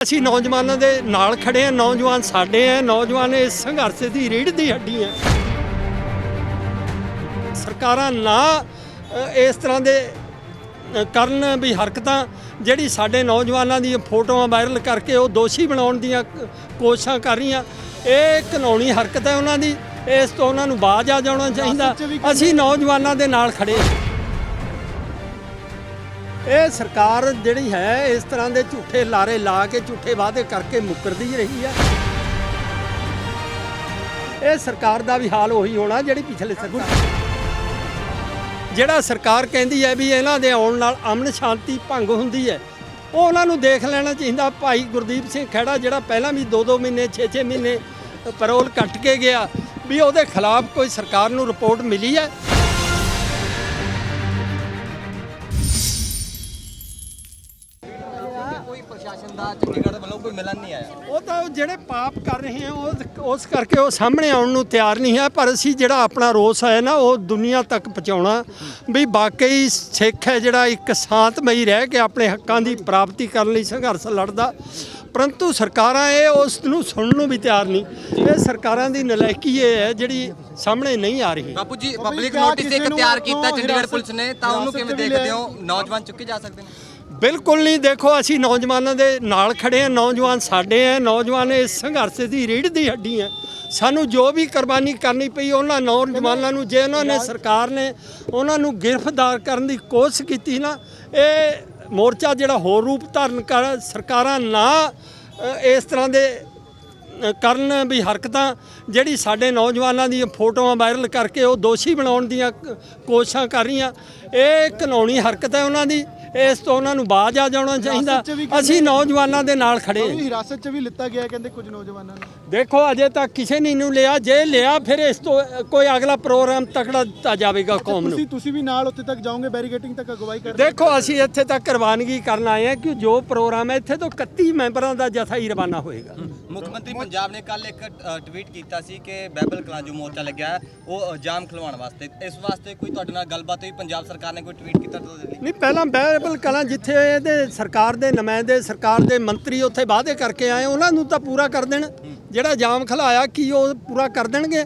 ਅਸੀਂ ਨੌਜਵਾਨਾਂ ਦੇ ਨਾਲ ਖੜੇ ਆ ਨੌਜਵਾਨ ਸਾਡੇ ਆ ਨੌਜਵਾਨ ਇਸ ਸੰਘਰਸ਼ ਦੀ ਰੀੜ ਦੀ ਹੱਡੀ ਆ ਸਰਕਾਰਾਂ ਨਾ ਅ, ਇਸ ਤਰ੍ਹਾਂ ਦੇ ਅ, ਕਰਨ ਵੀ ਹਰਕਤਾਂ ਜਿਹੜੀ ਸਾਡੇ ਨੌਜਵਾਨਾਂ ਦੀਆਂ ਫੋਟੋਆਂ ਵਾਇਰਲ ਕਰਕੇ ਉਹ ਦੋਸ਼ੀ ਬਣਾਉਣ ਦੀਆਂ ਕ- ਕੋਸ਼ਿਸ਼ਾਂ ਕਰ ਰਹੀਆਂ ਇਹ ਕਾਨੂੰਨੀ ਹਰਕਤ ਹੈ ਉਹਨਾਂ ਦੀ ਇਸ ਤੋਂ ਉਹਨਾਂ ਨੂੰ ਬਾਜ਼ ਆ ਜਾਣਾ ਚਾਹੀਦਾ। ਅਸੀਂ ਨੌਜਵਾਨਾਂ ਦੇ ਨਾਲ ਖੜੇ ਹਾਂ। ਇਹ ਸਰਕਾਰ ਜਿਹੜੀ ਹੈ, ਇਸ ਤਰ੍ਹਾਂ ਦੇ ਝੂਠੇ ਲਾਰੇ ਲਾ ਕੇ ਝੂਠੇ ਵਾਅਦੇ ਕਰਕੇ ਮੁੱਕਰਦੀ ਰਹੀ ਹੈ। ਇਹ ਸਰਕਾਰ ਦਾ ਵੀ ਹਾਲ ਉਹੀ ਹੋਣਾ ਜਿਹੜੀ ਪਿਛਲੇ ਸਰਕਾਰ ਜਿਹੜਾ ਸਰਕਾਰ ਕਹਿੰਦੀ ਹੈ ਵੀ ਇਹਨਾਂ ਦੇ ਆਉਣ ਨਾਲ ਅਮਨ ਸ਼ਾਂਤੀ ਭੰਗ ਹੁੰਦੀ ਹੈ, ਉਹ ਉਹਨਾਂ ਨੂੰ ਦੇਖ ਲੈਣਾ ਚਾਹੀਦਾ। ਭਾਈ ਗੁਰਦੀਪ ਸਿੰਘ ਖਹਿੜਾ ਜਿਹੜਾ ਪਹਿਲਾਂ ਵੀ 2-2 ਮਹੀਨੇ 6-6 ਮਹੀਨੇ ਪੈਰੋਲ ਕੱਟ ਕੇ ਗਿਆ, ਵੀ ਉਹਦੇ ਖਿਲਾਫ ਕੋਈ ਸਰਕਾਰ ਨੂੰ ਰਿਪੋਰਟ ਮਿਲੀ ਹੈ। ਪ੍ਰਸ਼ਾਸਨ ਦਾ ਚੰਡੀਗੜ੍ਹ ਵੱਲੋਂ ਕੋਈ ਮਿਲਣ ਨਹੀਂ ਆਇਆ। ਉਹ ਤਾਂ ਜਿਹੜੇ ਪਾਪ ਕਰ ਰਹੇ ਆ ਉਹ ਉਸ ਕਰਕੇ ਉਹ ਸਾਹਮਣੇ ਆਉਣ ਨੂੰ ਤਿਆਰ ਨਹੀਂ ਹੈ ਪਰ ਅਸੀਂ ਜਿਹੜਾ ਆਪਣਾ ਰੋਸ ਹੈ ਨਾ ਉਹ ਦੁਨੀਆ ਤੱਕ ਪਹੁੰਚਾਉਣਾ। ਵੀ ਵਾਕਈ ਸਿੱਖ ਹੈ ਜਿਹੜਾ ਇੱਕ ਸ਼ਾਂਤਮਈ ਰਹਿ ਕੇ ਆਪਣੇ ਹੱਕਾਂ ਦੀ ਪ੍ਰਾਪਤੀ ਕਰਨ ਲਈ ਸੰਘਰਸ਼ ਲੜਦਾ। ਪਰੰਤੂ ਸਰਕਾਰਾਂ ਇਹ ਉਸ ਨੂੰ ਸੁਣਨ ਨੂੰ ਵੀ ਤਿਆਰ ਨਹੀਂ। ਇਹ ਸਰਕਾਰਾਂ ਦੀ ਨਲਾਇਕੀ ਇਹ ਹੈ ਜਿਹੜੀ ਸਾਹਮਣੇ ਨਹੀਂ ਆ ਰਹੀ। ਬਾਪੂ ਜੀ ਪਬਲਿਕ ਨੋਟਿਸ ਇੱਕ ਤਿਆਰ ਕੀਤਾ ਚੰਡੀਗੜ੍ਹ ਪੁਲਿਸ ਨੇ ਤਾਂ ਉਹਨੂੰ ਕਿਵੇਂ ਦੇਖਦੇ। ਹੋ। ਨੌਜਵਾਨ ਚੁੱਕੇ ਜਾ ਸਕਦੇ ਨੇ। ਬਿਲਕੁਲ ਨਹੀਂ। ਦੇਖੋ ਅਸੀਂ ਨੌਜਵਾਨਾਂ ਦੇ ਨਾਲ ਖੜੇ ਆ ਨੌਜਵਾਨ ਸਾਡੇ ਆ ਨੌਜਵਾਨ ਇਸ ਸੰਘਰਸ਼ ਦੀ ਰੀੜ ਦੀ ਹੱਡੀ ਆ ਸਾਨੂੰ ਜੋ ਵੀ ਕੁਰਬਾਨੀ ਕਰਨੀ ਪਈ ਉਹਨਾਂ ਨੌਜਵਾਨਾਂ ਨੂੰ ਜੇ ਉਹਨਾਂ ਨੇ ਸਰਕਾਰ ਨੇ ਉਹਨਾਂ ਨੂੰ ਗ੍ਰਿਫਤਾਰ ਕਰਨ ਦੀ ਕੋਸ਼ਿਸ਼ ਕੀਤੀ ਨਾ ਇਹ ਮੋਰਚਾ ਜਿਹੜਾ ਹੋਰ ਰੂਪ ਧਾਰਨ ਕਰ ਸਰਕਾਰਾਂ ਨਾ ਇਸ ਤਰ੍ਹਾਂ ਦੇ ਕਰਨ ਵੀ ਹਰਕਤਾਂ ਜਿਹੜੀ ਸਾਡੇ ਨੌਜਵਾਨਾਂ ਦੀਆਂ ਫੋਟੋਆਂ ਵਾਇਰਲ ਕਰਕੇ ਉਹ ਦੋਸ਼ੀ ਬਣਾਉਣ ਦੀਆਂ ਕੋਸ਼ਿਸ਼ਾਂ ਕਰ ਰਹੀਆਂ ਇਹ ਕਾਨੂੰਨੀ ਹਰਕਤ ਹੈ ਉਹਨਾਂ ਦੀ। ਇਸ ਤੋਂ ਉਹਨਾਂ ਨੂੰ ਬਾਜ਼ ਆ ਜਾਣਾ ਚਾਹੀਦਾ। ਅਸੀਂ ਨੌਜਵਾਨਾਂ ਦੇ ਨਾਲ ਖੜੇ ਹਾਂ। ਹਿਰਾਸਤ 'ਚ ਵੀ ਲਿੱਤਾ ਗਿਆ ਕਹਿੰਦੇ ਕੁਝ ਨੌਜਵਾਨਾਂ ਨੂੰ। ਦੇਖੋ ਅਜੇ ਤੱਕ ਕਿਸੇ ਨੇ ਨੂੰ ਲਿਆ। ਜੇ ਲਿਆ ਫਿਰ ਇਸ ਤੋਂ ਕੋਈ ਅਗਲਾ ਪ੍ਰੋਗਰਾਮ ਤਕੜਾ ਦਿੱਤਾ ਜਾਵੇਗਾ ਕੌਮ ਨੂੰ। ਤੁਸੀਂ ਤੁਸੀਂ ਵੀ ਨਾਲ ਉੱਥੇ ਤੱਕ ਜਾਓਗੇ ਬੈਰੀਗੇਟਿੰਗ ਤੱਕ ਅਗਵਾਈ ਕਰਦੇ ਦੇਖੋ ਅਸੀਂ ਇੱਥੇ ਤੱਕ ਰਵਾਨਗੀ ਕਰਨ ਆਏ ਹਾਂ ਕਿ ਜੋ ਪ੍ਰੋਗਰਾਮ ਹੈ ਇੱਥੇ ਤੋਂ 31 ਮੈਂਬਰਾਂ ਦਾ ਜਥਾ ਹੀ ਰਵਾਨਾ ਹੋਏਗਾ। ਮੁੱਖ ਮੰਤਰੀ ਪੰਜਾਬ ਨੇ ਕੱਲ ਇੱਕ ਅ, ਟਵੀਟ ਕੀਤਾ ਸੀ ਕਿ ਬੈਬਲ ਕਲਾਂ ਜੋ ਮੋਰਚਾ ਲੱਗਿਆ ਹੈ, ਉਹ ਅ, ਜਾਮ ਖਲਵਾਉਣ ਵਾਸਤੇ। ਇਸ ਵਾਸਤੇ ਕੋਈ ਤੁਹਾਡੇ ਨਾਲ ਗੱਲਬਾਤ ਹੋਈ? ਪੰਜਾਬ ਸਰਕਾਰ ਨੇ ਕੋਈ ਟਵੀਟ ਕੀਤਾ ਤੁਹਾਡੇ ਲਈ? ਨਹੀਂ ਪਹਿਲਾਂ ਬਹਿਬਲ ਕਲਾਂ ਜਿੱਥੇ ਇਹਦੇ ਸਰਕਾਰ ਦੇ ਨੁਮਾਇੰਦੇ ਸਰਕਾਰ ਦੇ ਮੰਤਰੀ ਉੱਥੇ ਵਾਅਦੇ ਕਰਕੇ ਆਏ ਉਹਨਾਂ ਨੂੰ ਤਾਂ ਪੂਰਾ ਕਰ ਦੇਣ। ਜਿਹੜਾ ਜਾਮ ਖਲਾਇਆ ਕੀ ਉਹ ਪੂਰਾ ਕਰ ਦੇਣਗੇ?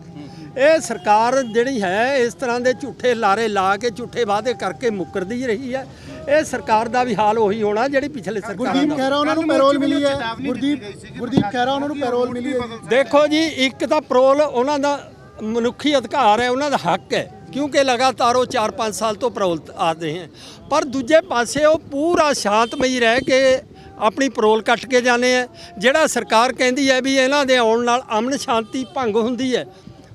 ਇਹ ਸਰਕਾਰ ਜਿਹੜੀ ਹੈ ਇਸ ਤਰ੍ਹਾਂ ਦੇ ਝੂਠੇ ਲਾਰੇ ਲਾ ਕੇ ਝੂਠੇ ਵਾਅਦੇ ਕਰਕੇ ਮੁੱਕਰਦੀ ਰਹੀ ਹੈ। ਇਹ ਸਰਕਾਰ ਦਾ ਵੀ ਹਾਲ ਉਹੀ ਹੋਣਾ ਜਿਹੜੀ ਪਿਛਲੇ ਸਰਕਾਰਾਂ ਗੁਰਦੀਪ ਦਾ ਖਹਿਰਾ ਉਹਨਾਂ ਨੂੰ ਪੈਰੋਲ ਮਿਲੀ ਹੈ। ਗੁਰਦੀਪ ਗੁਰਦੀਪ ਖਹਿਰਾ ਉਹਨਾਂ ਨੂੰ ਪੈਰੋਲ ਮਿਲੀ ਹੈ। ਦੇਖੋ ਜੀ ਇੱਕ ਤਾਂ ਪ੍ਰੋਲ ਉਹਨਾਂ ਦਾ ਮਨੁੱਖੀ ਅਧਿਕਾਰ ਹੈ ਉਹਨਾਂ ਦਾ ਹੱਕ ਹੈ। ਕਿਉਂਕਿ ਲਗਾਤਾਰ ਉਹ 4-5 ਸਾਲ ਤੋਂ ਪਰੋਲ ਆ ਰਹੇ ਹਨ ਪਰ ਦੂਜੇ ਪਾਸੇ ਉਹ ਪੂਰਾ ਸ਼ਾਂਤਮਈ ਰਹਿ ਕੇ ਆਪਣੀ ਪਰੋਲ ਕੱਟ ਕੇ ਜਾਂਦੇ ਆ ਜਿਹੜਾ ਸਰਕਾਰ ਕਹਿੰਦੀ ਹੈ ਵੀ ਇਹਨਾਂ ਦੇ ਆਉਣ ਨਾਲ ਅਮਨ ਸ਼ਾਂਤੀ ਭੰਗ ਹੁੰਦੀ ਹੈ,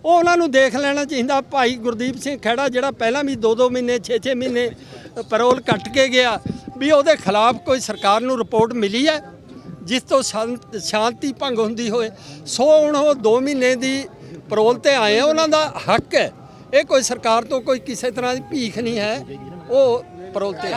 ਉਹ ਉਹਨਾਂ ਨੂੰ ਦੇਖ ਲੈਣਾ ਚਾਹੀਦਾ। ਭਾਈ ਗੁਰਦੀਪ ਸਿੰਘ ਖਹਿੜਾ ਜਿਹੜਾ ਪਹਿਲਾਂ ਵੀ 2-2 ਮਹੀਨੇ 6-6 ਮਹੀਨੇ ਪਰੋਲ ਕੱਟ ਕੇ ਗਿਆ, ਵੀ ਉਹਦੇ ਖਿਲਾਫ ਕੋਈ ਸਰਕਾਰ ਨੂੰ ਰਿਪੋਰਟ ਮਿਲੀ ਹੈ? ਜਿਸ ਤੋਂ ਸ਼ਾਂਤ- ਸ਼ਾਂਤੀ ਭੰਗ ਹੁੰਦੀ ਹੋਏ। ਸੋ ਹੁਣ ਉਹ 2 ਮਹੀਨੇ ਦੀ ਪਰੋਲ ਤੇ ਆਏ ਆ, ਉਹਨਾਂ ਦਾ ਹੱਕ ਹੈ ਇਹ ਕੋਈ ਸਰਕਾਰ ਤੋਂ ਕੋਈ ਕਿਸੇ ਤਰ੍ਹਾਂ ਦੀ ਭੀਖ ਨਹੀਂ ਹੈ। ਉਹ ਪਰੋਤੇ